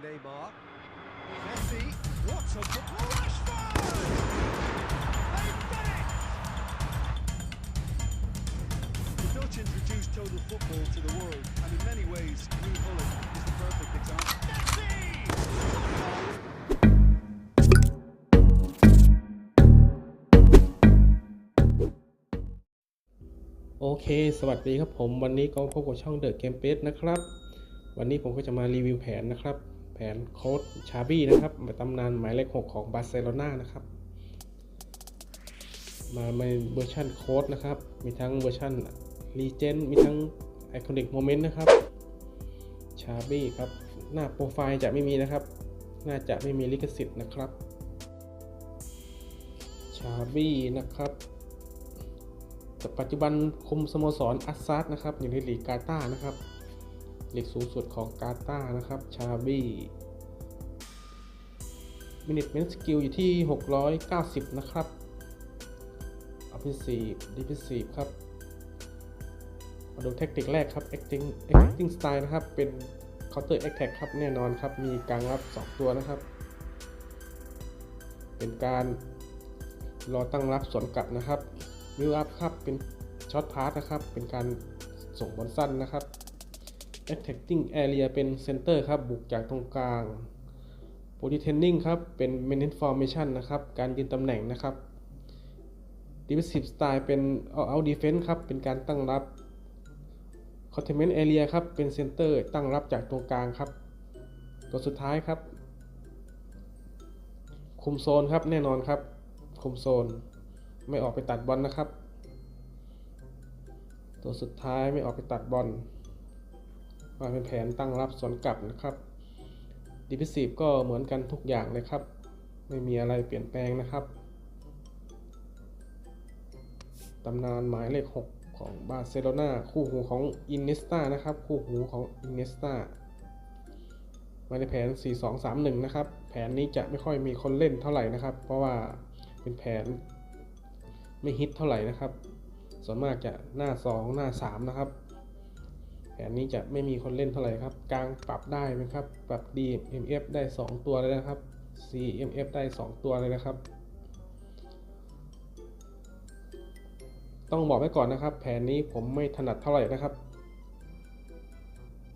Neymar. Messi. What a football! Rashford! They've done it! The Dutch introduced total football to the world, and in many ways, New Holland is the perfect example. Messi! โอเค สวัสดีครับผม วันนี้ก็พบกับช่องเดอะเกมเ e นะครับ วันนี้ผมก็จะมารีวิวแผนนะครับ ผนโค้ดชาบี้นะครับตำนานหมายเลข 6 ของบาร์เซโลนานะครับ มาในเวอร์ชันโค้ดนะครับ มีทั้งเวอร์ชันรีเจนมีทั้งไอคอนิกโมเมนต์นะครับชาบี้ครับ หน้าโปรไฟล์จะไม่มีนะครับ น่าจะไม่มีลิขสิทธิ์นะครับชาบี้นะครับแต่ปัจจุบันคุมสโมสรอัสซัดนะครับ อยู่ในลีกกาตานะครับ ลีกสูงสุดของกาตานะครับ ชาบี้มินิทเมนสกิลอยู่ที่ 690 นะครับอ f ฟ n ซีฟดิฟ e ซีฟครับ มาดูเทคนิคแรกครับ acting acting style นะครับ เป็น counter attack ครับ แน่นอนครับ มีกลางรับ 2 ตัวนะครับ เป็นการรอตั้งรับสวนกลับนะครับวิวอัพครับ เป็นช็อตพาสนะครับ เป็นการส่งบอลสั้นนะครับ attacking area เป็นเซนเตอร์ครับบุกจากตรงกลาง positioning ครับเป็น main formation นะครับการยืนตำแหน่งนะครับ defensive style เป็น all out defense ครับเป็นการตั้งรับ containment area ครับเป็นเซนเตอร์ตั้งรับจากตรงกลางครับ ตัวสุดท้ายครับ คุมโซนครับแน่นอนครับ คุมโซนไม่ออกไปตัดบอลนะครับ ตัวสุดท้ายไม่ออกไปตัดบอล มาเป็นแผนตั้งรับสวนกลับนะครับดิฟิซีฟก็เหมือนกันทุกอย่างเลยครับ ไม่มีอะไรเปลี่ยนแปลงนะครับตำนานหมายเลข 6 ของบาร์เซโลนาคู่หูของอินเนสตานะครับ คู่หูของอินเนสตามาในแผน 4-2-3-1 นะครับ แผนนี้จะไม่ค่อยมีคนเล่นเท่าไหร่นะครับ เพราะว่าเป็นแผนไม่ฮิตเท่าไหร่นะครับ ส่วนมากจะหน้า 2 หน้า 3 นะครับ แผนนี้จะไม่มีคนเล่นเท่าไหร่ครับ กลางปรับได้ไหมครับ ปรับ DMF ได้ 2 ตัวเลยนะครับ CMF ได้ 2 ตัวเลยนะครับ ต้องบอกไว้ก่อนนะครับ แผนนี้ผมไม่ถนัดเท่าไหร่นะครับ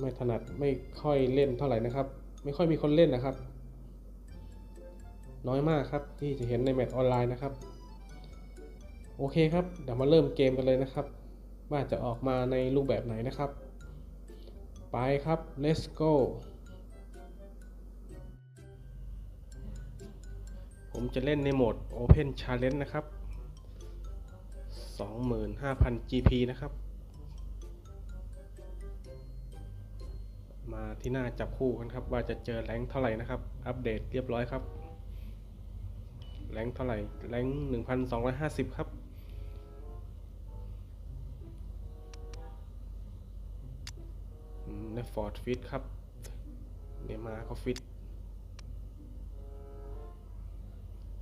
ไม่ถนัดไม่ค่อยเล่นเท่าไหร่นะครับ ไม่ค่อยมีคนเล่นนะครับ น้อยมากครับที่จะเห็นในแมตช์ออนไลน์นะครับ โอเคครับ เดี๋ยวมาเริ่มเกมกันเลยนะครับ ว่าจะออกมาในรูปแบบไหนนะครับ ไปครับ let's go ผมจะเล่นในโหมด Open Challenge นะครับ 25,000 GP นะครับ มาที่หน้าจับคู่กันครับ ว่าจะเจอแรงเท่าไหร่นะครับ อัปเดตเรียบร้อยครับ แรงเท่าไหร่ แรง 1,250 ครับ ฟอร์ดฟิตครับ เนี่ยมาเขาฟิต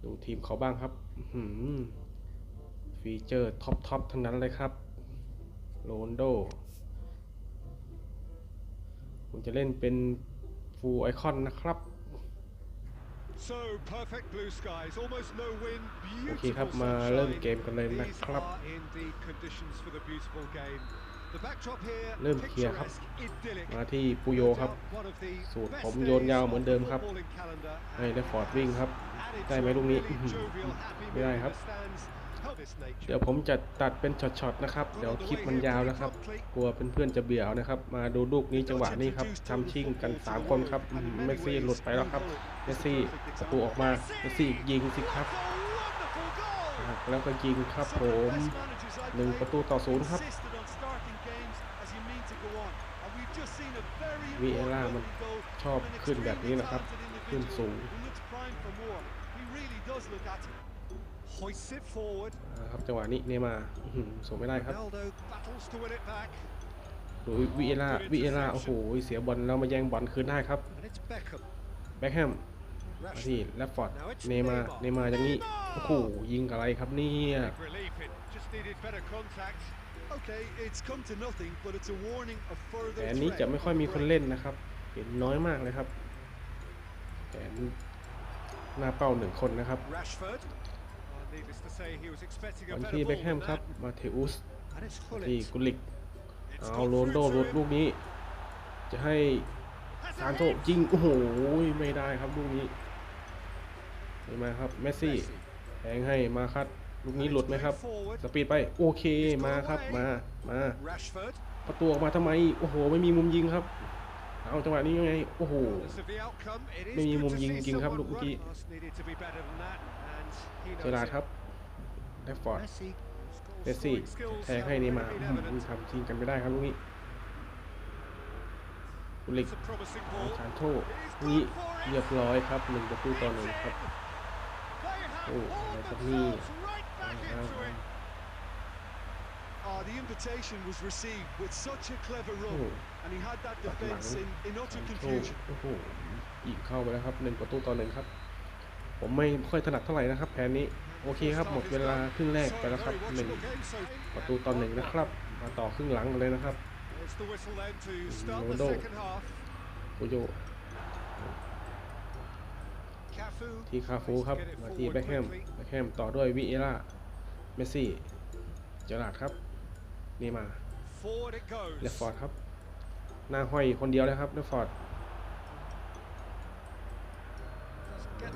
ดูทีมเขาบ้างครับอื้อหือฟีเจอร์ท็อปทอปทั้งนั้นเลยครับ โรนโดผมจะเล่นเป็นฟูลไอคอนนะครับ So perfect blue skies, almost no wind, โอเค beautiful ครับ มาเริ่ม sunshine. เกมกันเลยนะ These ครับ are indeed conditions for the beautiful game. The backdrop here, เริ่มเคลียร์ครับ picturesque, idyllic. มาที่ปูโยครับ One of the สูตร best ผมโยนยาว days เหมือน of เดิ the มครับ footballing calendar. ให้ได้ฟอร์ดวิ่งครับ Added ได้ to ไหม a ลูกนี้ really อื้อหือ jovial, happy ไม่ได้ mood ครับ in the stands. Help this nature. เดี๋ยวผมจะตัดเป็นช็อตๆนะครับ เดี๋ยวคลิปมันยาวนะครับ กลัวเพื่อนๆจะเบี่ยวนะครับ มาดูลูกนี้จังหวะนี้ครับทำชิ่งกัน 3 คนครับอื้อหือเมสซี่หลุดไปแล้วครับ เมสซี่ประตูออกมา เมสซี่ยิงสิครับ It's a wonderful goal. อะแล้วก็ยิงครับผม Some of the best managers I've หนึ่ง known ประตูต่อศูนย์ครับ วีเอล่ามันชอบขึ้นแบบนี้นะครับ ขึ้นสูงครับจังหวะนี้เนมาส่งไม่ได้ครับดูวีเอล่าวีเอล่าโอ้โหเสียบอลแล้วมาแย่งบอลคืนได้ครับแบ็กแฮมที่แลฟฟอร์ดเนมาเนมาอย่างนี้โอ้โหยิงอะไรครับเนี่ย Relief it. Just needed better contact. Okay, it's come to nothing, but it's a warning of แต่ further อันนี้ threat จะไม่ค่อย of มีคน break. เล่นนะครับ เห็นน้อยมากเลยครับนหน้าเป้าหนึ่งคนนะครับ Rashford. Well, needless to say, he was expecting a วัน better ที่ ball เบคแฮม than ครับ that. มาเทอุส And it's ที่ Gullit. กุลิก It's เอา gone โรนโด through รุ to ด him. ลูกนี้ จะให้ Has ซาน a โต hit. ยิง โอ้โห ไม่ได้ครับลูกนี้นี่มาครับ เมสซี่ Messi. แทงให้มาคัด ลูกนี้หลุดไหมครับ Forward. สปีดไปโอเคมาครับมามา Rashford. ประตูออกมาทำไมโอ้โหไม่มีมุมยิงครับเอาจังหวะนี้ยังไงโอ้โห Regardless of the outcome, it is ไม่มี good มุม to ยิง see จริงครับ someone ลูกเมื่อกี้ run. Must needed to be better than that, and he เจ knows อราร์ด it. ครับแดฟฟอร์ด Messi. เมสซี่ Scoring skills แทงให้ have เนย์มา already ร์ been อืม evident. ทำทีมกันไม่ได้ครับลูกนี้กุลิก It's a promising เอา ball. ชานโทนี่เรียบร้อยครับหนึ่งประตูต่อหนึ่งครับ They have Oh, hauled like a knee. Themselves right back อ่า into it. Ah, the invitation was received with such a clever โอ้ run, and he had that ตัดหลัง defence in, in utter ชานโท confusion. โอ้โหยิงเข้าไปแล้วครับหนึ่งประตูต่อหนึ่งครับ ผมไม่ค่อยถนัดเท่าไหร่นะครับ แผนนี้ โอเคครับ หมดเวลาครึ่งแรกไปแล้วครับหนึ่งประตูต่อหนึ่งนะครับ มาต่อครึ่งหลังกันเลยนะครับ It's the whistle then to start the Ronaldo. second half. โกโย Cafu ที่คาฟู tries to ครับ get it มาที่ forward แบ็คแฮม quickly. แบ็คแฮมต่อด้วยวิเอล่า เมสซี่เจอราร์ดครับนี่มาเลฟฟอร์ดครับ หน้าห้อยคนเดียวเลยครับเลฟฟอร์ด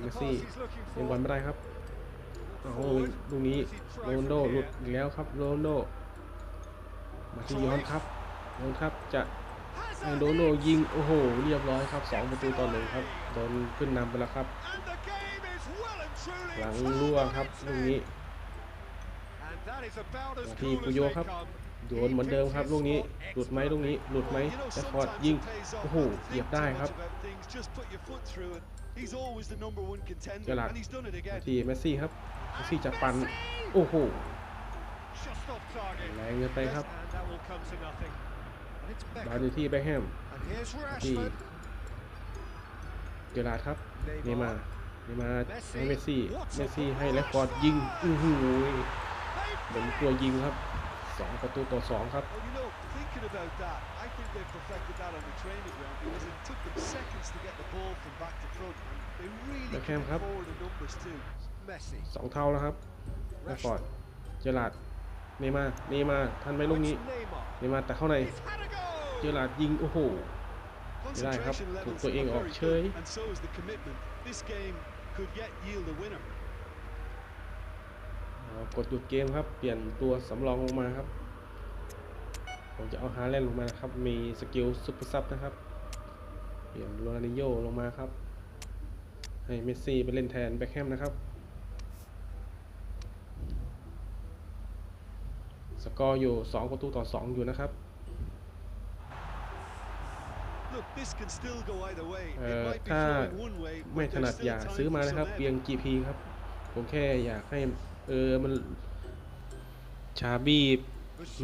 เมสซี่ยังบอลไม่ได้ครับเอาลูกนี้โรนโดหลุดอีกแล้วครับโรนโดมาที่ย้อนครับย้อนครับจะโรนโดยิงโอ้โหเรียบร้อยครับสองประตูต่อหนึ่งครับโดนขึ้นนำไปแล้วครับ หลังรั่วครับลูกนี้ And that is about as มา ที่ cool ปุ as โย they ครับ come. โดนเหมือนเดิมครับลูกนี้หลุดไหมลูกนี้หลุดไหม Well, you know, แรฟฟอร์ด sometimes ยิง it pays off โอ้โห not to เหยียบ think ได้ too ครับ much about things, just put your foot through it. He's always the number one contender, Gerrard. and he's done it มา again. ที่เมสซี่ครับเมสซี่จะปันโอ้โห Just off target. แรงเกินไปครับ And that will come to nothing. And it's บอล Beckham. อยู่ที่แบ็คแฮม And here's ที่ Rashford. เจอราร์ดครับเนย์มาร์เนย์มาร์ Messi ให้เมสซี่ What a เมสซี่ให้ ball, แรฟฟอร์ดยิงอื้อหือ They've เหมือนกลัวยิงครับสองประตูต่อสองครับ Well, you know, thinking about that, I think they've perfected that on the training ground because it took them seconds to get the ball from back to front, and they really Beckham can ครับ forward in numbers too. Messi. สองเท่าแล้วครับแรฟฟอร์ดเจอราร์ดเนย์มาร์เนย์มาร์ทันไหมลูกนี้ It's Neymar. เนย์มาร์แต่เข้าใน He's had a goal. เจอราร์ดยิง โอ้โห Right, Concentration Hub, levels put are in very off good, Cherry. and so is the commitment. This game could yet yield a winner. อ่า กดหยุดเกมครับ เปลี่ยนตัวสำรองลงมาครับ ผมจะเอาฮาแลนด์ลงมาครับ มีสกิลซุปเปอร์ซับนะครับ เปลี่ยนโรนัลดิโยลงมาครับ ให้เมสซี่ไปเล่นแทนแบ็คแฮมนะครับ สกอร์อยู่ 2 ประตูต่อ 2 อยู่นะครับ Look, this can still go either way. It เอ่อ might be ถ้า flowing one way, ไม่ but ถ there's นัด still อย่า time ซื้อมา for นะครับ some เพียง edge. GP ครับ ผมแค่อยากให้ เออมันชาบี้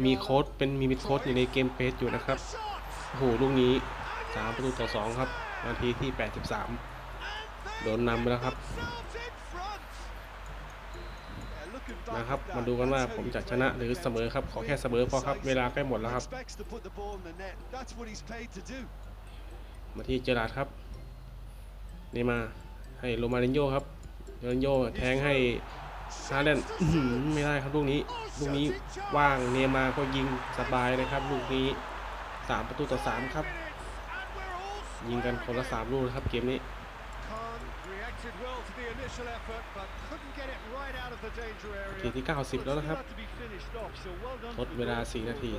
มีโค้ดเป็นมีมิดโค้ดอยู่ในเกมเฟสอยู่นะครับ The shot. โอ้โหลูกนี้3ประตูต่อ2ครับนาทีที่ 83 And they โดนนำไปแล้วครับ themselves in front. Yeah, looking back นะครับ at that, มาดูกันว่า that's how ผม you จะ play ชนะ the หรือ defense. เสมอครับ ขอแค่เสมอพอครับ เวลาใกล้หมดแล้วครับ Expects to put the ball in the net. That's what he's paid to do. มาที่เจอราร์ดครับ นี่มาให้โรมารินโญ่ครับโรมารินโญ่แทงให้ ฮาเดนไม่ได้ครับลูกนี้ ลูกนี้ว่างเนมาก็ยิงสบายนะครับ ลูกนี้สามประตูต่อสามครับ ยิงกันคนละสามลูกครับเกมนี้ ทีที่ 90 แล้วนะครับ ทดเวลา 4 นาที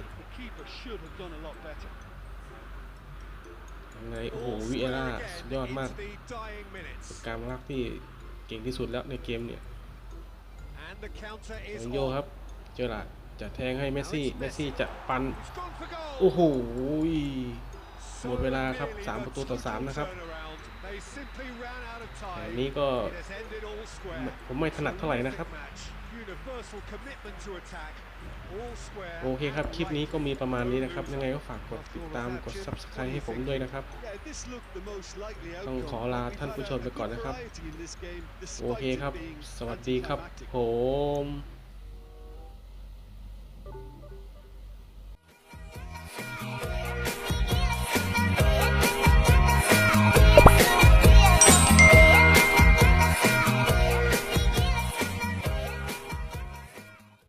ยังไงโอ้โหวิเอร่าสุดยอดมากการลักที่เก่งที่สุดแล้วในเกมเนี่ย And the counter โร is นัลโญ่ on. ครับ เจอราร์ดจะแทงให้เมสซี่ เมสซี่จะปัน He's gone for goal. โอ้โห So หมดเวลาครับ nearly สาม the ประตูต่อสาม total นะครับ turnaround. They simply ran out of แต่ time. นี้ก็ It has ended all square. ผมไม่ถนัดเท่าไหร่นะครับ Match. Universal commitment to attack. All square โอเคครับ คลิปนี้ก็มีประมาณนี้นะครับ No ยังไงก็ฝากกดติดตามกด subscribe ให้ผมด้วยนะครับ Yeah, this looked the most likely ต้อง outcome. ขอลา We've ท่าน had ผู้ช a มไปก่อนนะครับ good variety in this game, โอเค despite ครับ it being สวัสดีครับ anticlimactic. ผม